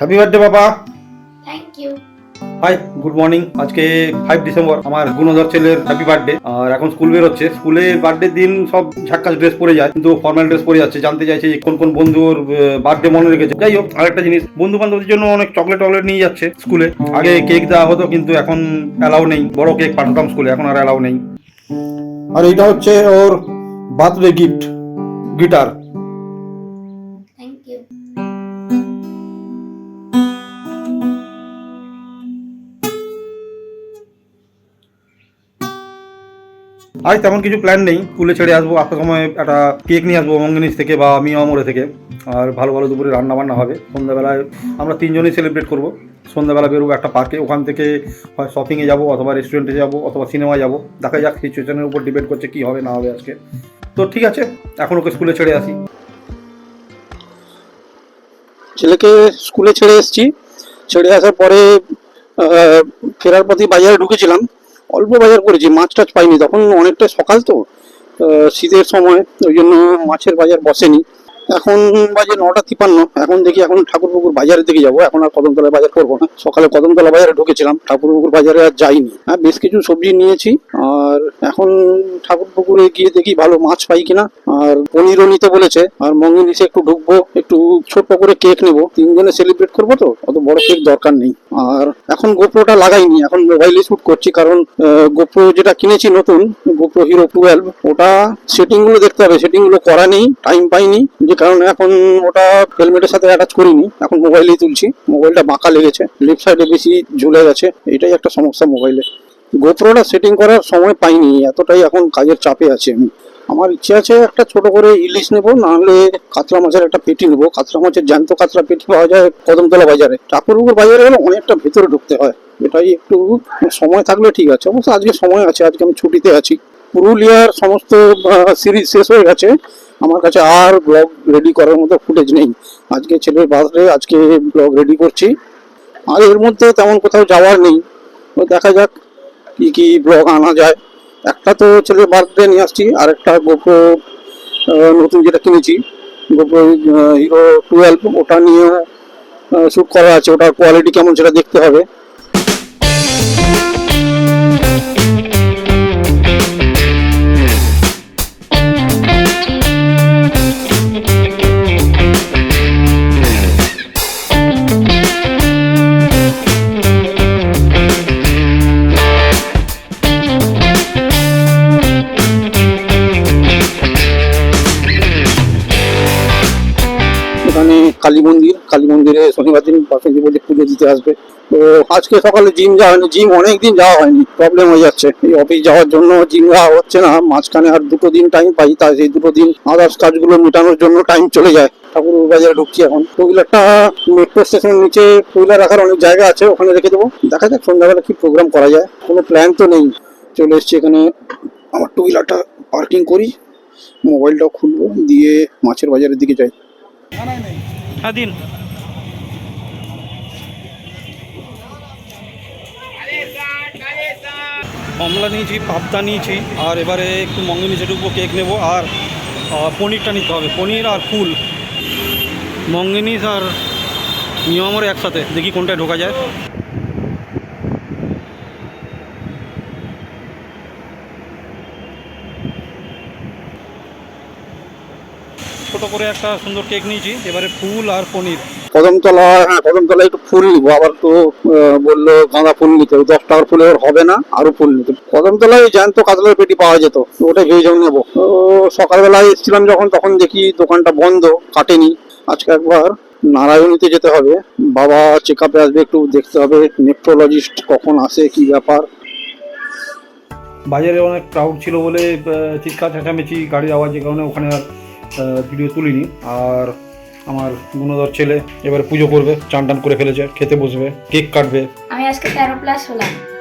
Happy birthday বাবা thank you hi good morning আজকে five December আমার গুণধর ছেলের হ্যাপি বার্থডে আর এখন স্কুল বেরোচ্ছে। স্কুলে বার্থডে দিন সব ঝাক্কাস ড্রেস পরে যায় কিন্তু ফর্মাল ড্রেস পরে যাচ্ছে। জানতে চাইছে যে কোন কোন বন্ধুর বার্থডে মনে রেখেছে। যাই হোক আরেকটা জিনিস বন্ধু বান্ধবদের জন্য অনেক চকলেট টকলেট নিয়ে যাচ্ছে স্কুলে আগে কেক দেওয়া হতো কিন্তু এখন অ্যালাউ নেই। বড় কেক পাঠাতাম স্কুলে এখন আর অ্যালাউ নেই। আর এটা হচ্ছে ওর বার্থডে গিফট গিটার আজ তেমন কিছু প্ল্যান নেই। স্কুলে ছেড়ে আসব আসার সময় একটা কেক নিয়ে আসব মঙ্গিনিস থেকে বা মিয়া মোড়ে থেকে। আর ভালো ভালো দুপুরে রান্না বান্না হবে। সন্ধ্যাবেলায় আমরা তিনজনেই সেলিব্রেট করব। সন্ধ্যাবেলা বেরোবো একটা পার্কে ওখান থেকে হয় শপিংয়ে যাব অথবা রেস্টুরেন্টে যাব অথবা সিনেমায় যাব। দেখা যাক সিচুয়েশনের উপর ডিপেন্ড করছে কী হবে, না হবে আজকে। তো ঠিক আছে, এখন ওকে স্কুলে ছেড়ে আসি। ছেলেকে স্কুলে ছেড়ে এসেছি। ছেড়ে আসার পরে ফেরার পথে বাজারে ঢুকেছিলাম। অল্প বাজার করেছি, মাছ টাছ পাইনি, তখন অনেকটা সকাল তো শীতের সময়, ওই জন্য মাছের বাজার বসেনি। এখন বাজে নটা তিপান্ন, এখন দেখি এখন ঠাকুর পুকুর বাজারের দিকে যাব, এখন আর কদমতলা বাজার করব না। সকালে কদমতলা বাজারে ঢুকেছিলাম ঠাকুর পুকুর বাজারে আর যাইনি। হ্যাঁ বেশ কিছু সবজি নিয়েছি, আর এখন ঠাকুরপুকুরে গিয়ে দেখি ভালো মাছ পাই কিনা। আর পনিরও নিতে বলেছে, আর মঙ্গিনিসে একটু ঢুকবো, একটু ছোট্ট করে কেক নেব। তিনজনে সেলিব্রেট করব তো, অত বড় কেক দরকার নেই। আর এখন গোপ্রোটা লাগাইনি, এখন মোবাইলে শুট করছি, কারণ গোপ্রো যেটা কিনেছি নতুন গোপ্রো হিরো টুয়েলভ ওটা সেটিংগুলো দেখতে হবে। সেটিংগুলো করা নেই টাইম পাইনি, যে কারণে এখন ওটা হেলমেটের সাথে অ্যাটাচ করিনি। এখন মোবাইলেই তুলছি মোবাইলটা বাঁকা লেগেছে লেফট সাইডে বেশি ঝুলে গেছে, এটাই একটা সমস্যা মোবাইলে গোপ্রোটা সেটিং করার সময় পাইনি, এতটাই এখন কাজের চাপে আছি আমি। আমার ইচ্ছে আছে একটা ছোট করে ইলিশ নেব, নাহলে কাতলা মাছের একটা পেটি নেব। কাতলা মাছের জ্যান্ত কাতলা পেটি পাওয়া যায় কদমতলা বাজারে। ঠাকুরপুকুর বাজারে গেলে অনেকটা ভেতরে ঢুকতে হয়। এটাই একটু সময় থাকলে ঠিক আছে। অবশ্য আজকে সময় আছে, আজকে আমি ছুটিতে আছি। পুরুলিয়ার সমস্ত সিরিজ শেষ হয়ে গেছে। আমার কাছে আর ব্লগ রেডি করার মতো ফুটেজ নেই। আজকে ছেলের বার্থডে আজকে ব্লগ রেডি করছি। আর এর মধ্যে তেমন কোথাও যাওয়ার নেই। দেখা যাক কি কি ব্লগ আনা যায়। একটা তো ছেলে বার্থডে নিয়ে আসছি আর একটা গোপ্রো নতুন যেটা কিনেছি। গোপ্রো হিরো টুয়েলভ ওটা নিয়েও শ্যুট করা আছে, ওটার কোয়ালিটি কেমন সেটা দেখতে হবে। শনিবার দিন বাসন্তী বলে পুজো দিতে আসবে। তো আজকে সকালে জিম যাওয়া হয়নি, জিম অনেক দিন যাওয়া হয়নি প্রবলেম হয়ে যাচ্ছে। এই অফিস যাওয়ার জন্য জিম যাওয়া হচ্ছে না, মাঝখানে আর দুটো দিন টাইম পাই, তাই সেই দুটো দিন আদার্স কাজগুলো মেটানোর জন্য টাইম চলে যায়। ঠাকুর বাজারে ঢুকছি এখন। টু হুইলারটা মেট্রো স্টেশনের নিচে টু হুইলার রাখার অনেক জায়গা আছে, ওখানে রেখে দেবো। দেখা যাক সন্ধ্যাবেলা কি প্রোগ্রাম করা যায়। কোনো প্ল্যান তো নেই। চলে এসছি এখানে, আমার টু হুইলারটা পার্কিং করি মোবাইলটাও খুলবো, দিয়ে মাছের বাজারের দিকে যাই। দিন কমলা নিয়েছি, পাবদা নিয়েছি, আর এবারে একটু মঙ্গল নিচে ঢুকবো কেক নেব, আর পনিরটা নিতে হবে, পনির আর ফুল। মঙ্গিনিস আর নিয়মর একসাথে, দেখি কোনটায় ঢোকা যায়। ছোট করে একটা সুন্দর কেক নিয়েছি, এবারে ফুল আর পনির। কদমতলা হ্যাঁ কদমতলা একটু ফুল নিবো। আবার তো বলল গাঁদা ফুল নিতে দশ টাকার ফুলে ওর হবে না আরও ফুল নিতে কদমতলায় জ্যান্ত কাতলার পেটি পাওয়া যেত ওটা ভেবে যাও নেব। তো সকালবেলায় এসেছিলাম যখন, তখন দেখি দোকানটা বন্ধ, কাটেনি। আজকে একবার নারায়ণীতে যেতে হবে। বাবা চেক আপে আসবে, একটু দেখতে হবে নেফ্রোলজিস্ট কখন আসে, কি ব্যাপার। বাজারে অনেক ক্রাউড ছিল বলে চিৎকার, চেঁচামেচি, গাড়ির আওয়াজের কারণে ওখানে আর ভিডিও তুলিনি। আর আমার গুণধর ছেলে এবার পুজো করবে, চান টান করে ফেলেছে, খেতে বসবে, কেক কাটবে। আমি আজকে তেরো প্লাস হলাম।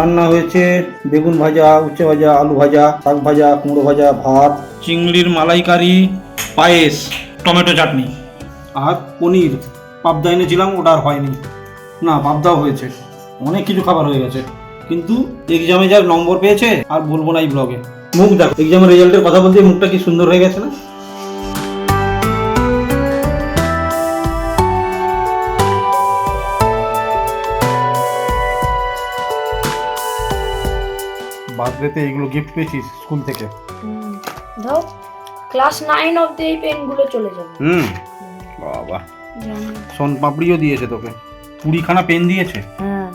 রান্না হয়েছে বেগুন ভাজা উচ্ছে ভাজা আলু ভাজা শাক ভাজা কুমড়ো ভাজা ভাত চিংড়ির মালাইকারি পায়েস টমেটো চাটনি। আর পনির। পাবদা এনেছিলাম ওটা আর হয়নি। না পাবদাও হয়েছে। অনেক কিছু খাবার হয়ে গেছে। কিন্তু এক্সামে যার নম্বর পেয়েছে আর বলব না এই ব্লগে মুখ দেখো এক্সামের রেজাল্টের কথা বলতে মুখটা কি সুন্দর হয়ে গেছে না? বার্থডেতে এইগুলো গিফট পেয়েছিস স্কুল থেকে? ধর ক্লাস নাইন অব্দি এই পেনগুলো চলে যাবে। হুম। বাবা। সোন পাপড়িও দিয়েছে তোকে। কুড়িখানা পেন দিয়েছে? হ্যাঁ।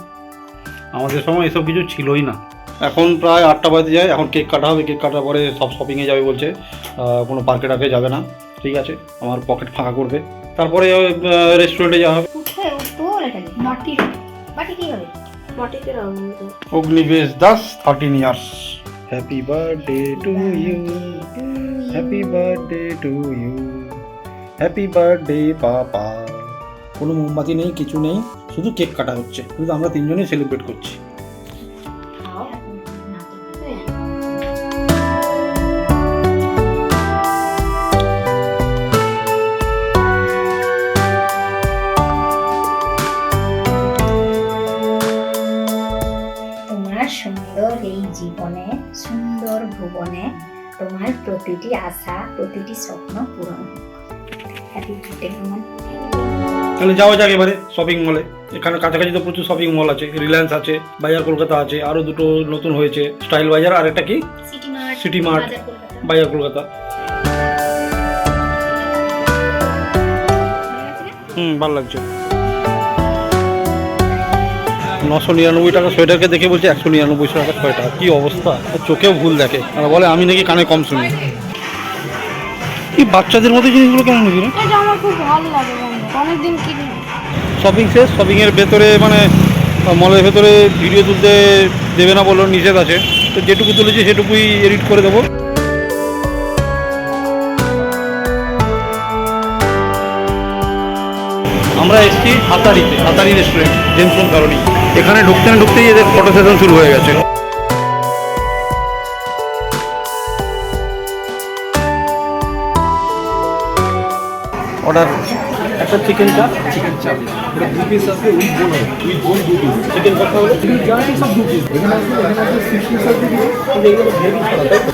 আমাদের সময় এসব কিছু ছিলই না। এখন প্রায় আটটা বাজে যায় এখন কেক কাটা হবে কেক কাটার পরে সব শপিংয়ে যাবে বলছে। কোনো পার্কে টার্কে যাবে না। ঠিক আছে আমার পকেট ফাঁকা করবে। তারপরে রেস্টুরেন্টে যাওয়া হবে। কোথায় তোর এখানে মাটি মাটি কি হবে? Agnivesh Das thirteen years happy birthday to you happy birthday to you happy birthday পাপা কোনো মোমবাতি নেই কিছু নেই শুধু কেক কাটা হচ্ছে। শুধু আমরা তিনজনেই সেলিব্রেট করছি। তোমার প্রতিটি আশা প্রতিটি স্বপ্ন পূরণ হ্যাপি বার্থডে রোমান তাহলে যাওয়া যাক এবারে শপিং মলে এখানে কাছাকাছি তো প্রচুর শপিং মল আছে রিলায়েন্স আছে বাজার কলকাতা আছে আরও দুটো নতুন হয়েছে স্টাইল বাজার আর একটা কি? সিটি মার্ট সিটি মার্ট বাজার কলকাতা বাজার কলকাতা হুম ভালো লাগছে। নশো নিরানব্বই টাকা সোয়েটারকে দেখে বলছে একশো নিরানব্বই টাকা সোয়েটার। কি অবস্থা? চোখেও ভুল দেখে। আর বলে আমি নাকি কানে কম শুনি। কি বাচ্চাদের মতো জিনিসগুলো কেন নিবি রে? শপিং শেষ? শপিংয়ের ভেতরে মানে মলের ভেতরে ভিডিও তুলতে দেবে না বলো নিষেধ আছে। তো যেটুকু তুলেছি সেটুকুই এডিট করে দেবো। আমরা এসেছি হাতারিতে হাতারি রেস্টুরেন্ট জেমসন কারণি এখানে ঢুকতে না ঢুকতেই এদের ফটো সেশন শুরু হয়ে গেছে। অর্ডার একটা চিকেন চাপ চিকেন চাপ এটা দু পিস আছে উইথ বোন উইথ বোন দু পিস চিকেন কত হলো জানি সব দু পিস এখানে আছে এখানে আছে সিক্স পিস আছে। দিবি এগুলো ভেরি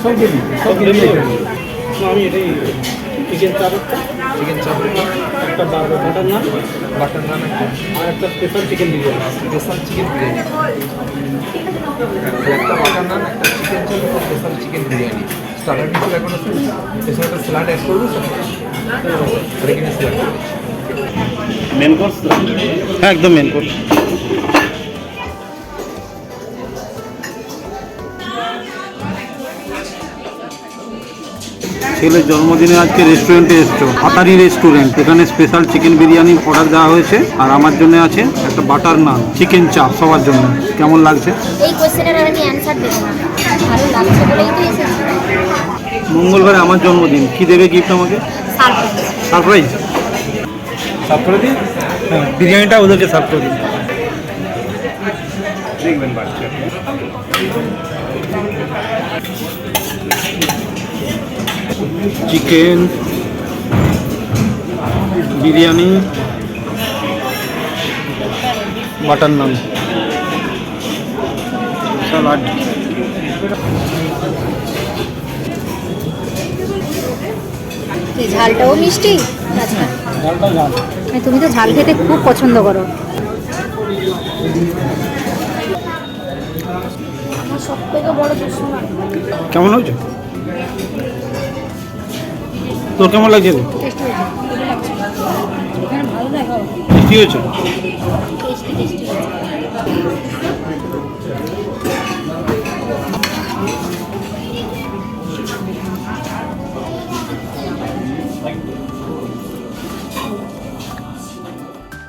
সব দিবি সব? আমি এটাই চিকেন চাপ চিকেন চাপ একটা বাটার নান। বাটার নান একটা। আর একটা special chicken biryani. Special chicken biryani. একটা বাটার নান একটা চিকেন চাপ একটা স্পেশাল চিকেন বিরিয়ানি। স্টার্টার কিছু এখন আছে? স্পেশাল একটা স্যালাড অ্যাড করব স্যার স্যালাড মেন কোর্স হ্যাঁ একদম মেন কোর্স ছেলের জন্মদিনে আজকে রেস্টুরেন্টে এসছো। হাতারি রেস্টুরেন্ট। এখানে স্পেশাল চিকেন বিরিয়ানি অর্ডার দেওয়া হয়েছে। আর আমার জন্য আছে একটা বাটার নান চিকেন চাপ সবার জন্য। কেমন লাগছে? এই কোশ্চেনের আমি অ্যান্সার দেবো না। ভালো লাগছে বলেই তো এসেছি। মঙ্গলবারে আমার জন্মদিন। কি দেবে গিফট আমাকে? সারপ্রাইজ সারপ্রাইজ সার্ভ করে দিই হ্যাঁ বিরিয়ানিটা ওদেরকে সার্ভ করে দিই দেখবেন বাচ্চা chicken biryani butter naan salad কি ঝালটাও মিষ্টি? আচ্ছা তুমি তো ঝাল খেতে খুব পছন্দ করো। কেমন হয়েছে? তোর কেমন লাগছে টেস্টি হয়েছে।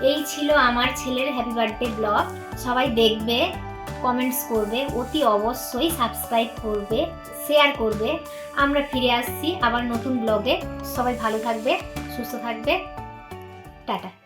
এই ছিল আমার ছেলের হ্যাপি বার্থডে ব্লগ সবাই দেখবে। কমেন্টস করবে, অতি অবশ্যই সাবস্ক্রাইব করবে শেয়ার করবে। আমরা ফিরে আসছি আবার নতুন ব্লগে সবাই ভালো থাকবে, সুস্থ থাকবে। টাটা।